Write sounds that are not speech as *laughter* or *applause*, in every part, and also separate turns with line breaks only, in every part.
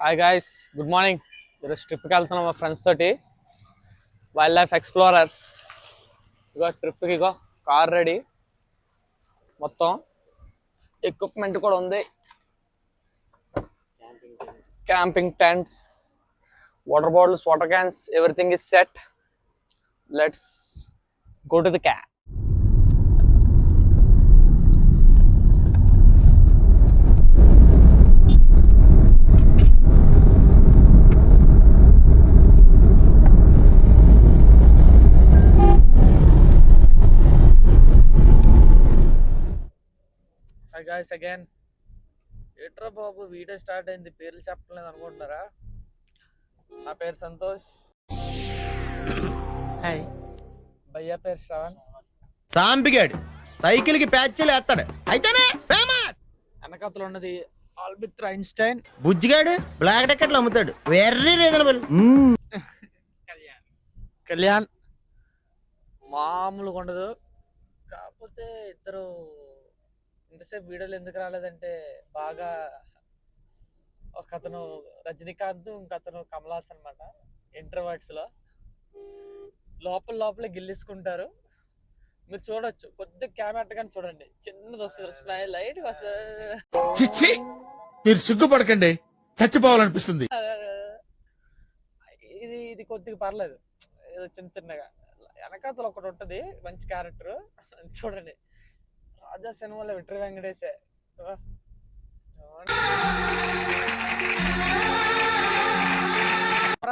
Hi guys good morning ఈరోజు ట్రిప్కి వెళ్తున్నాం మా ఫ్రెండ్స్ తోటి. వైల్డ్ లైఫ్ ఎక్స్ప్లోరర్స్ ఇగో ట్రిప్కి ఇగో కార్ రెడీ మొత్తం ఎక్విప్మెంట్ కూడా ఉంది. Camping tents water bottles water cans everything is set let's go to the can hi guys again ఏట్రా బాబు వీడియో స్టార్ట్ అయింది. పేర్లు చెప్పలేదు అనుకుంటున్నారా? నా పేరు సంతోష్.
హాయ్
భయ్యా పేరు శ్రవణ్.
సాంపిగాడు సైకిల్కి ప్యాచ్లు వేస్తాడు. అయితేనే ఫేమస్!
వెనకతలు ఉన్నది ఆల్బిత్ ఐన్స్టైన్.
బుజ్జిగాడు బ్లాక్ టికెట్లు అమ్ముతాడు. Very reasonable.
కళ్యాణ్. కళ్యాణ్. మామూలుగా ఉండదు. కాకపోతే ఇద్దరు ఇంతసేపు వీడియోలు ఎందుకు రాలేదంటే బాగా ఒక అతను రజనీకాంత్ ఇంకతను కమల్ హాసన్ అనమాట ఇంటర్వర్డ్స్లో. లోపల లోపల గిల్లిసుకుంటారు. మీరు చూడొచ్చు కొద్దిగా కెమెరా కానీ చూడండి. చిన్నది వస్తుంది స్మైల్ లైట్ వస్తుంది.
మీరు సిగ్గుపడకండి. చచ్చిపోవాలనిపిస్తుంది.
ఇది ఇది కొద్దిగా పర్లేదు. ఏదో చిన్న చిన్నగా. వెనకాతలు ఒకటి ఉంటది మంచి క్యారెక్టర్ చూడండి. రాజా సినిమాలో విట్రి వెంకటేశే.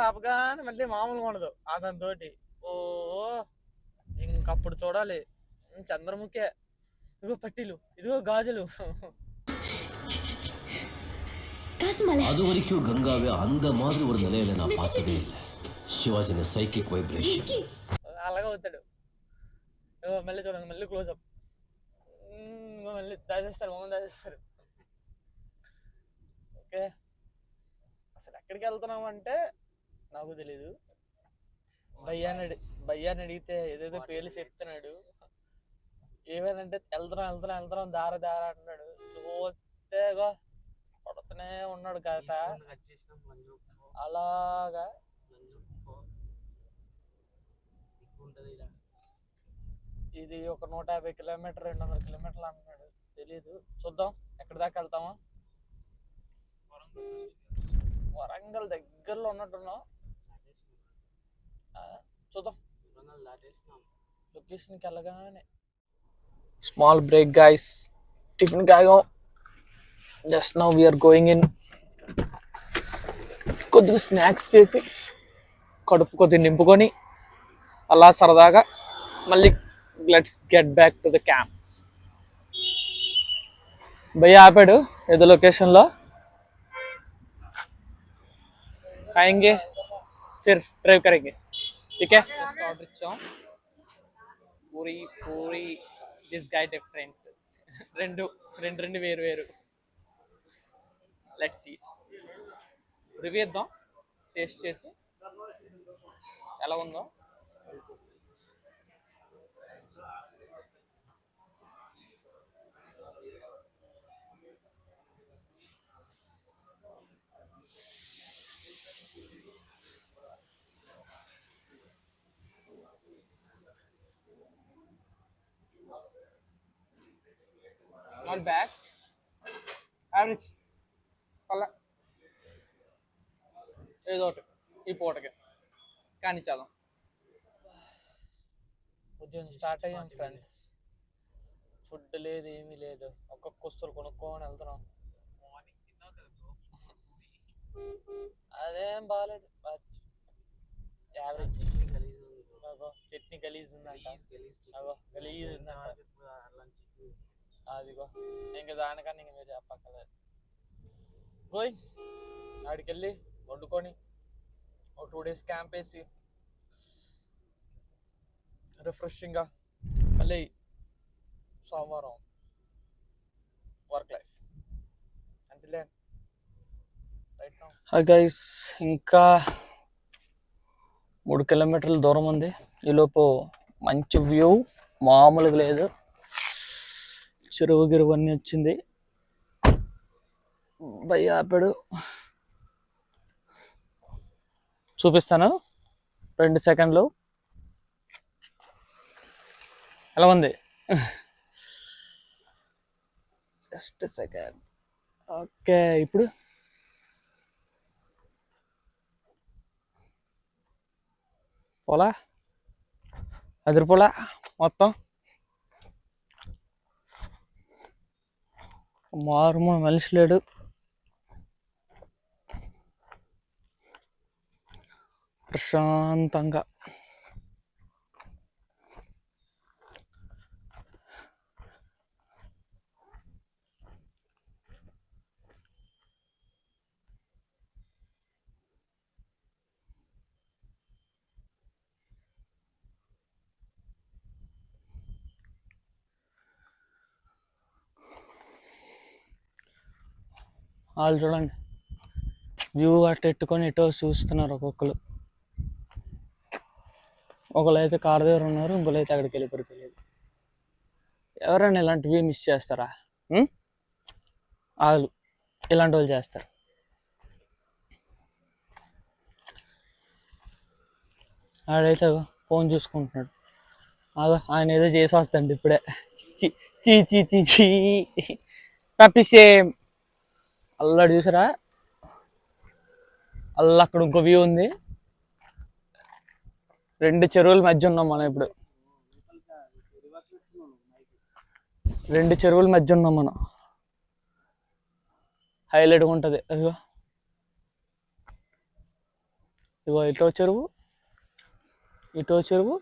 ఆపగానే మళ్ళీ మామూలుగా ఉండదు. అతని తోటి ఓ ఇంకప్పుడు చూడాలి. చంద్రముఖే. ఇదిగో పట్టీలు. ఇదిగో గాజులు.
ಅದುವರೆಗೂ ಗಂಗಾವೆ ಅಂದ ಮಾದರಿ ಒಂದು ನೆಲೆಯಲ್ಲಿ ನಾ ಪಾತ್ರವೇ ಇಲ್ಲ ಶಿವಾಜಿನ ಸೈಕಿಕ್
అలాగే అవుతాడు. మళ్ళీ చూడండి. మళ్ళీ క్లోజ్ అప్ మళ్ళీ దాచేస్తారు మొహం దాచేస్తారు. ఓకే? అసలు ఎక్కడికి వెళ్తున్నాం అంటే నాకు తెలీదు. భయ్యాని అడి భయ్యాని అడిగితే ఏదేదో పేర్లు చెప్తున్నాడు. ఏమేనంటే వెళ్తున్నాం వెళ్తున్నాం వెళ్తున్నాం దార దార అంటున్నాడు. చూస్తే ఇగో కొడుతూనే ఉన్నాడు కథ. అలాగా. ఇది ఒక నూట యాభై కిలోమీటర్ రెండు వందల కిలోమీటర్లు అంటున్నాడు. తెలీదు. చూద్దాం ఎక్కడి దాకా వెళ్తామా? వరంగల్ దగ్గరలో ఉన్నట్టున్నాం చూద్దాం. లొకేషన్కి వెళ్ళగానే. Small break guys tiffin కాగాం. Just now we're going in కొద్దిగా స్నాక్స్ చేసి కడుపు కొద్దిగా నింపుకొని అలా సరదాగా మళ్ళీ let's get back to the camp భయ్య ఆపాడు ఏదో లొకేషన్లో కాయంగే ఫిర్ డ్రైవ్ కరేంగే ఓకే? ఫస్ట్ ఆర్డర్ ఇచ్చాం. Puri puri this guy different రెండు రెండు రెండు వేరు వేరు. లెట్స్ సీ రివ్యూ ఇద్దాం టేస్ట్ చేసి. ఎలా ఉందో. నాట్ బ్యాడ్ యావరేజ్ పల్ల. ఏదో ఒకటి. ఈ పూటకి. కానీ చాలా. ఉద్యోగం స్టార్ట్ అయ్యాం ఫ్రెండ్స్ ఫుడ్ లేదు ఏమీ లేదు. ఒక్కొక్క వస్తువులు కొనుక్కొని వెళ్తున్నాం. అదేం బాగాలేదు యావరేజ్ చట్నీ గలీజ్ ఉందంట. అగో గలీజ్ ఉందంట. అదిగో ఇంకా దానికన్నా ఇంక మీరు చెప్పక్కర్లేదు. పోయి ఆడికి వెళ్ళి వండుకొని ఒక టూ డేస్ క్యాంప్ వేసి రిఫ్రెషింగ్గా మళ్ళీ సోమవారం వర్క్ లైఫ్. అంటే రైట్ గైస్ ఇంకా మూడు కిలోమీటర్ల దూరం ఉంది. ఈలోపు మంచి వ్యూ మామూలుగా లేదు. చెరువు గిరువు అన్నీ వచ్చింది. భయ్య ఆపాడు. చూపిస్తాను. రెండు సెకండ్లు. ఎలా ఉంది? Just second. ఓకే ఇప్పుడు? పోలా? అదిరిపోలా మొత్తం? మారుమూల మనిషి లేడు. ప్రశాంతంగా. వాళ్ళు చూడండి. వ్యూ అటు ఎట్టుకొని ఎటో చూస్తున్నారు ఒక్కొక్కరు. ఒకళ్ళు అయితే కార్ దగ్గర ఉన్నారు ఇంకోళ్ళు అయితే అక్కడికి వెళ్ళిపోయి తెలియదు ఎవరైనా ఇలాంటి వ్యూ మిస్ చేస్తారా? వాళ్ళు ఇలాంటి వాళ్ళు చేస్తారు. ఆడైతే ఫోన్ చూసుకుంటున్నాడు. అదో ఆయన ఏదో చేసి వస్తాడు ఇప్పుడే. చీ చీ చీ చీ చీ. తప్పిస్తే అల్లాడు చూసారా? అల్ల అక్కడ ఇంకో వ్యూ ఉంది. రెండు చెరువుల మధ్య ఉన్నాం మనం ఇప్పుడు. రెండు చెరువుల మధ్య ఉన్నాం మనం. హైలైట్గా ఉంటుంది. అదిగో. ఇగో ఇటో చెరువు. ఇటో చెరువు.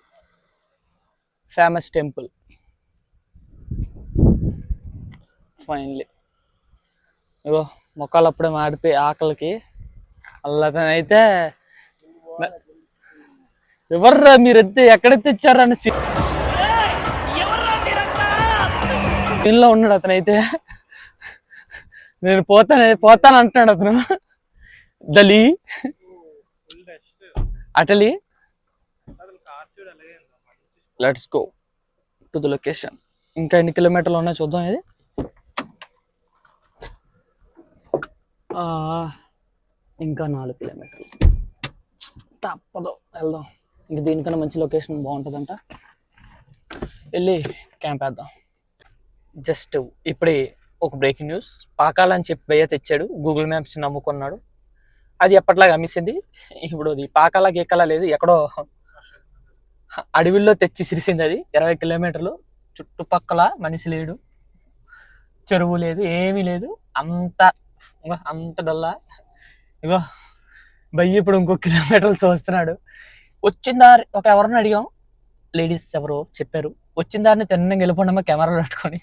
ఫేమస్ టెంపుల్ ఫైనలీ ఇగో మొక్కలు అప్పుడే మాడిపోయి ఆకలికి. అల్లతనైతే ఎవర్రా మీరైతే ఎక్కడ తెచ్చారని దీనిలో ఉన్నాడు అతనైతే. నేను పోతాను పోతాను అంటున్నాడు అతను. దళి అటలి. Let's go to the location. ఇంకా ఎన్ని కిలోమీటర్లు ఉన్నాయో చూద్దాం ఇది. ఇంకా నాలుగు కిలోమీటర్లు. తప్పదు వెళ్దాం. ఇంక దీనికన్నా మంచి లొకేషన్ బాగుంటుందంట. వెళ్ళి క్యాంప్ వేద్దాం. జస్ట్ ఇప్పుడే ఒక బ్రేకింగ్ న్యూస్. పాకాలని చెప్పి భయ్య తెచ్చాడు. గూగుల్ మ్యాప్స్ నమ్ముకున్నాడు. అది ఎప్పట్లాగా అమ్మేసింది ఇప్పుడు అది పాకాల గీకాల లేదు ఎక్కడో అడవిలో తెచ్చి సిరిసింది అది. ఇరవై కిలోమీటర్లు. చుట్టుపక్కల మనిషి లేడు. చెరువు లేదు ఏమీ లేదు. అంత ఇంగో అంత డొల్లా. ఇగో భయ్య ఇప్పుడు ఇంకో కిలోమీటర్లు చూస్తున్నాడు. వచ్చిన దారి ఒక ఎవరిని అడిగాం? లేడీస్ ఎవరో చెప్పారు. వచ్చిన దారిని తిన్నగా వెళ్ళిపోండమ్మా కెమెరాలు పెట్టుకొని.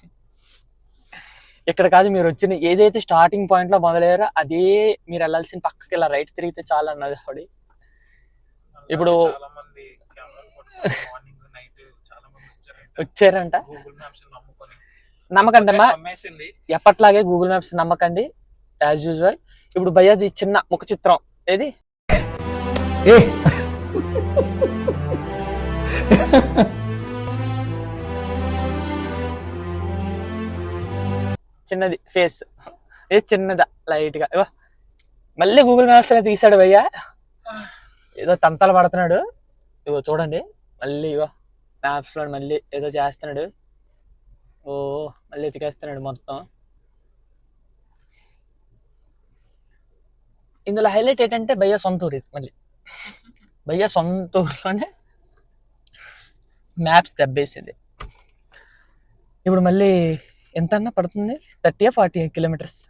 ఇక్కడ కాదు మీరు వచ్చిన ఏదైతే స్టార్టింగ్ పాయింట్లో మొదలయ్యారో అదే మీరు వెళ్ళాల్సిన పక్కకి ఇలా రైట్ తిరిగితే చాలు అన్నది ఆవిడ. ఇప్పుడు
వచ్చారంట.
నమ్మకండి అమ్మా ఎప్పట్లాగే గూగుల్ మ్యాప్స్ నమ్మకండి. యాజ్ యూజువల్ ఇప్పుడు భయ్యది చిన్న ముఖ చిత్రం. ఏది?
ఏ?
చిన్నది ఫేస్ ఇది చిన్నదా లైట్గా ఇగో మళ్ళీ గూగుల్ మ్యాప్స్లో తీసాడు భయ్య. ఏదో తంతాలు పడుతున్నాడు. ఇగో చూడండి. మళ్ళీ ఇగో మ్యాప్స్లో మళ్ళీ ఏదో చేస్తున్నాడు. ఓ మళ్ళీ ఎతికేస్తున్నాడు మొత్తం. ఇందులో హైలైట్ ఏంటంటే భయ్య సొంత ఊరు ఇది మళ్ళీ. భయ్య సొంత ఊర్లోనే మ్యాప్స్ దెబ్బేసింది. ఇప్పుడు మళ్ళీ ఎంత అన్నా పడుతుంది థర్టీ ఫార్టీ కిలోమీటర్స్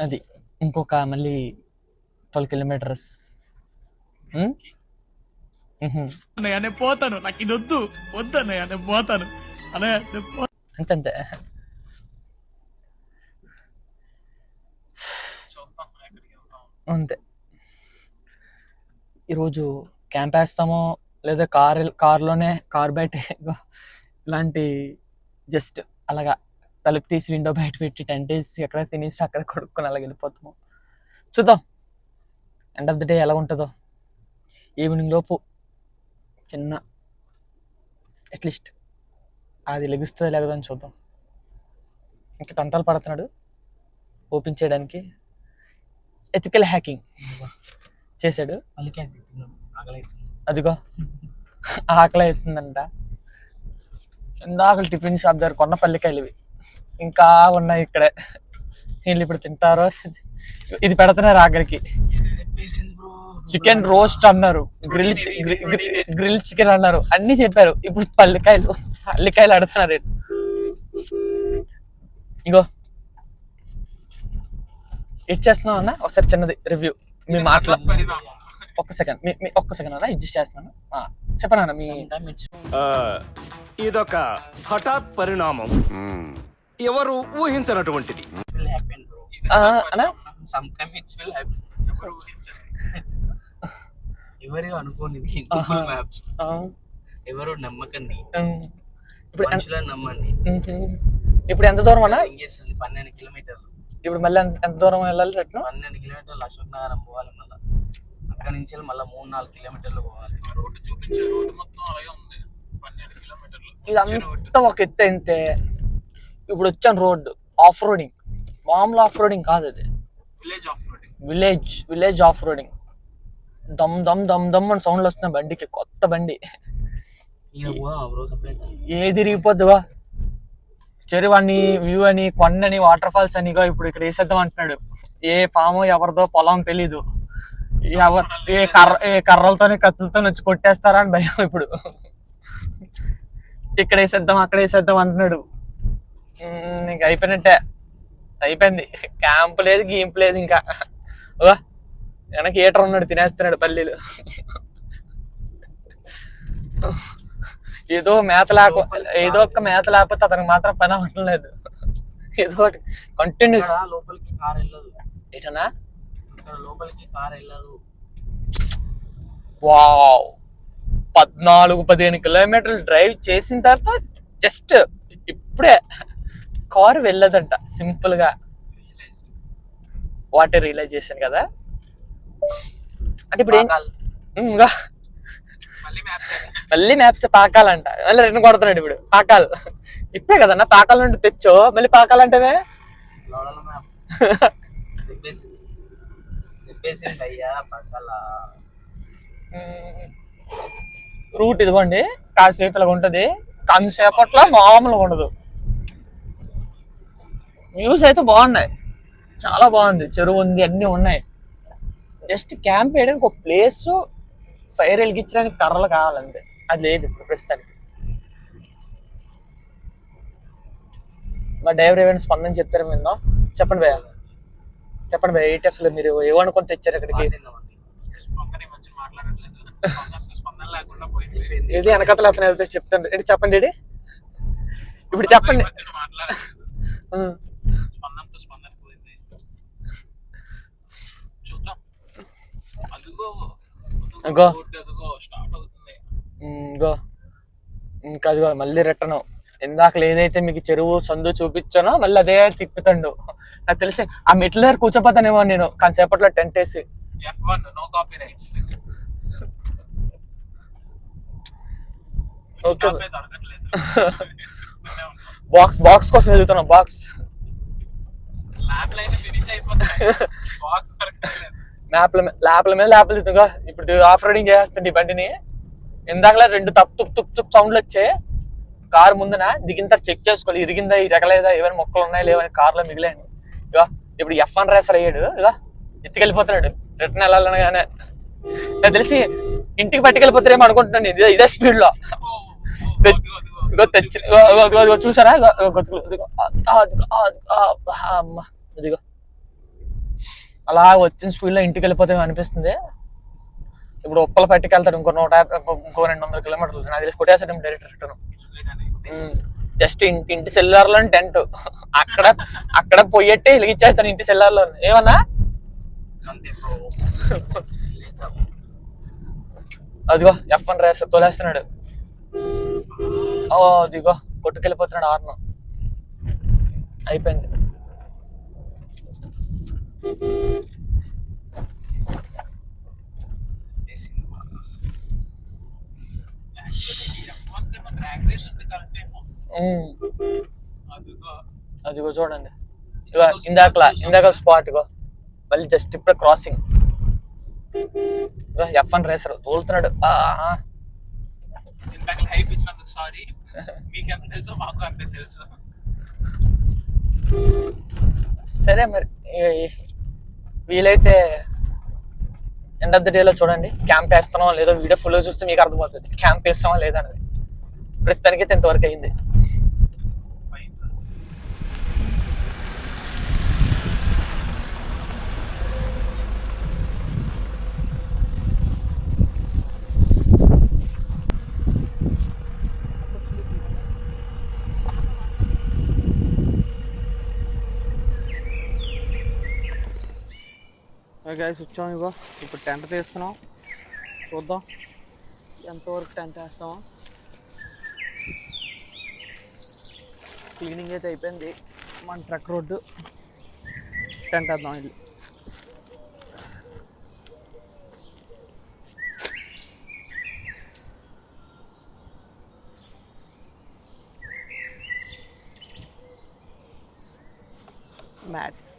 అది. ఇంకొక మళ్ళీ ట్వెల్వ్ కిలోమీటర్స్
పోతాను. నాకు ఇది వద్దు. వద్దు అన్నయ్య నేను పోతాను. అన్నయ్య నేను పో-
అంతంతే
చూద్దాం ఎక్కడికి వెళ్తాం
అంతే. ఈరోజు క్యాంప్ వేస్తామో లేదా కార్ కార్లోనే కార్ బయట ఇలాంటి జస్ట్ అలాగా తలుపు తీసి విండో బయట పెట్టి టెంట్ వేసి ఎక్కడ తినేసి అక్కడ కొడుక్కొని అలా వెళ్ళిపోతాము. చూద్దాం. ఎండ్ ఆఫ్ ద డే ఎలా ఉంటుందో. ఈవినింగ్ లోపు చిన్న అట్లీస్ట్ అది లెగుస్తుంది అని చూద్దాం. ఇంకా తంటాలు పడుతున్నాడు. ఓపెన్ చేయడానికి ఎథికల్ హ్యాకింగ్ చేశాడు.
ఆకలి అవుతుంది
అదిగో. ఆకలి అవుతుందంట ఇందాక టిఫిన్ షాప్ దగ్గర కొన్న పల్లికాయలు ఇవి. ఇంకా ఉన్నాయి ఇక్కడే. వీళ్ళు ఇప్పుడు తింటారో? ఇది పెడుతున్నారు ఆఖరికి చికెన్ రోస్ట్ అన్నారు. గ్రిల్ గ్రిల్ చికెన్ అన్నారు. అన్ని చెప్పారు. ఇప్పుడు పల్లికాయలు పల్లికాయలు అడుతున్నారు ఇగో. ఇచ్చేస్తున్నావు అన్న? ఒకసారి చిన్నది రివ్యూ మీ మాటలో. ఒక్క సెకండ్ మీ మీ ఒక్క సెకండ్ అన్న ఇడ్జస్ట్ చేస్తున్నాను. ఆ, చెప్పండి అన్న మీ
ఇదొక హఠాత్ పరిణామం. ఎవరు ఊహించనటువంటిది?
ఎవరు ఊహించరు
ఎవరు మ్యాప్స్ నమ్మకండి
ఇప్పుడు
నమ్మండి.
ఇప్పుడు ఎంత దూరం అన్న?
పన్నెండు కిలోమీటర్లు.
ఇప్పుడు మళ్ళీ ఎంత దూరం వెళ్ళాలి రిటర్న్
పన్నెండు కిలోమీటర్లు అశోక్ నగరం పోవాలి మళ్ళీ. అక్కడి నుంచి మళ్ళీ మూడు నాలుగు కిలోమీటర్లు పోవాలి.
రోడ్డు చూపించే రోడ్డు మొత్తం అలాగే ఉంది. పన్నెండు కిలోమీటర్లు.
ఇదంతా ఒక ఎత్తు అంటే ఇప్పుడు వచ్చాను రోడ్డు ఆఫ్ రోడింగ్ మామూలు ఆఫ్ రోడింగ్ కాదు అది.
Village off roading
village village off roading dum దమ్ దమ్ దమ్ అని సౌండ్లు వస్తున్నాయి బండికి కొత్త బండి.
ఈయన పోదాం
చెరువు అని వ్యూ అని కొండని వాటర్ ఫాల్స్ అనిగా ఇప్పుడు ఇక్కడ వేసేద్దాం అంటున్నాడు. ఏ ఫామ్ ఎవరిదో పొలం తెలీదు. ఎవరు ఏ కర్ర ఏ కర్రలతోని కత్తులతో వచ్చి కొట్టేస్తారా అని భయం ఇప్పుడు. ఇక్కడ వేసేద్దాం అక్కడ వేసేద్దాం అంటున్నాడు. ఇంక అయిపోయినట్టే. అయిపోయింది. క్యాంప్ లేదు గేమ్ లేదు ఇంకా. ఓ వెనక హీటర్ ఉన్నాడు తినేస్తున్నాడు పల్లీలు. ఏదో మేత లేక ఏదో ఒక్క మేత లేకపోతే అతనికి మాత్రం పని అవ్వటం లేదు. ఏదో ఒకటి కంటిన్యూస్
లోపలికి కార్ వెళ్ళదు.
ఏటనా
లోపలికి కార్ వెళ్ళదు.
వావ్. పద్నాలుగు పదిహేను కిలోమీటర్లు డ్రైవ్ చేసిన తర్వాత జస్ట్ ఇప్పుడే కారు వెళ్ళదంట సింపుల్గా. వాటర్ రియలైజేషన్ కదా. అంటే ఇప్పుడు ఏం? ఇంకా
మళ్ళీ మ్యాప్
మళ్ళీ మ్యాప్స్ పాకాలంట. మళ్ళీ రెండు కొడుతున్నాడు ఇప్పుడు. పాకాల్. ఇప్పుడే కదన్నా పాకాల నుండి తెచ్చో? మళ్ళీ పాకాలంటవే రూట్ ఇదిగోండి. కాసేపు ఇలాగ ఉంటది. కాసేపట్లో మామూలుగా ఉండదు. వ్యూస్ అయితే బాగున్నాయి. చాలా బాగుంది. చెరువు ఉంది అన్నీ ఉన్నాయి. జస్ట్ క్యాంప్ వేయడానికి ఒక ప్లేస్ ఫైర్ వెలిగించడానికి కర్రలు కావాలంతే. అది లేదు ఇప్పుడు ప్రస్తుతానికి. మా డ్రైవర్ ఏమైనా స్పందన చెప్తారు విందాం. చెప్పండి భయ్య. చెప్పండి భయ్య ఏంటి అసలు మీరు ఏమనుకొని తెచ్చారు ఇక్కడికి? ఏది వెనకతలు అతను వెళ్తే చెప్తాను. ఏంటి చెప్పండి ఏంటి ఇప్పుడు చెప్పండి.
చూద్దాం. అదిగో
ఉమ్, ఇగో ఇంకా అదిగో మళ్ళీ రిటర్న్. ఇందాక ఏదైతే మీకు చెరువు సందు చూపించానో మళ్ళీ అదే తిప్పుతాడు. నాకు తెలిసి ఆ మెట్ల దగ్గర కూర్చోపోతానేమో నేను కాసేపట్లో టెంట్ వేసి ఓకే. బాక్స్ బాక్స్ కోసం వెళ్తున్నాం బాక్స్.
ల్యాబ్ లైన్ ఫినిష్ అయిపోతుంది. *laughs* బాక్స్ దొరకట్లేదు
మ్యాప్ల మీద ల్యాప్ల మీద ల్యాప్లు తిట్టుగా ఇప్పుడు ఆఫ్ రోడింగ్ చేస్తుంది ఈ బండిని. ఇందాకలా రెండు తప్పు తుప్ తుప్ తుప్ సౌండ్లు వచ్చాయి. కారు ముందున దిగిన తర్వాత చెక్ చేసుకోవాలి. ఇరిగిందా ఇరగలేదా ఏమైనా మొక్కలు ఉన్నాయా లేవని కారులో మిగిలాయని. ఇక ఇప్పుడు ఎఫ్ వన్ రేసర్ అయ్యాడు. ఇక ఎత్తుకెళ్ళిపోతున్నాడు. రిటర్న్ వెళ్ళాలనగానే. నాకు తెలిసి ఇంటికి పట్టుకెళ్ళిపోతారేమో అనుకుంటున్నాను. ఇదే ఇదే స్పీడ్లో ఇగో తెచ్చి చూసారా? ఇగో, ఇదిగో, అమ్మ. ఇదిగో. అలా వచ్చిన స్పీడ్లో ఇంటికి వెళ్ళిపోతే అనిపిస్తుంది. ఇప్పుడు ఉప్పలు పట్టుకెళ్తాడు ఇంకో నూట ఇంకో- రెండు వందల కిలోమీటర్లు నాకు తెలిసి కొట్టేసాడు డైరెక్ట్ రిటర్న్ జస్ట్ ఇంటి ఇంటి సెల్లార్లో టెంట్ అక్కడ అక్కడ పొయ్యట్టే వెలిగించేస్తాను ఇంటి సెల్లార్లో ఏమన్నా? అదిగో ఎఫ్ వన్ రేస్ తోలేస్తున్నాడు. ఓ అదిగో కొట్టుకెళ్ళిపోతున్నాడు ఆర్ను. అయిపోయింది
ట్రాక్ రేస్ ఉంది కరెక్ట్ ఏమో
ఉమ్,
అదిగో
అదిగో చూడండి. ఇగో ఇందాకలా ఇందాక స్పాట్ ఇగో. మళ్ళీ జస్ట్ ఇప్పుడు క్రాసింగ్ ఎఫ్ వన్ రేసర్ తోలుతున్నాడు. ఆ, ఆ.
ఇందాక హైప్ ఇచ్చినందుకు సారీ మీకు ఎంత తెలుసో మాకు అంతే తెలుసు
సరే మరి వీలైతే ఎండ్ ఆఫ్ ద డేలో చూడండి. క్యాంప్ వేస్తున్నాం లేదో వీడియో ఫుల్ చూస్తే మీకు అర్థమవుతుంది. క్యాంప్ వేస్తామా లేదా అనేది. ప్రస్తుతానికి అయితే ఇంతవరకు అయింది
పైన
గాయస్ వచ్చాం ఇగో ఇప్పుడు టెంట్ తీస్తున్నాం చూద్దాం. ఎంతవరకు టెంట్ వేస్తామో. క్లీనింగ్ అయితే అయిపోయింది. మన ట్రక్ రోడ్డు టెంట్ వేద్దాం ఇల్లు. Mats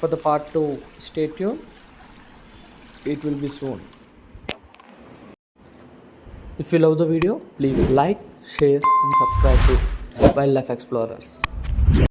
for the part 2 stay tuned. It will be soon. If you love the video please like share and subscribe to wildlife explorers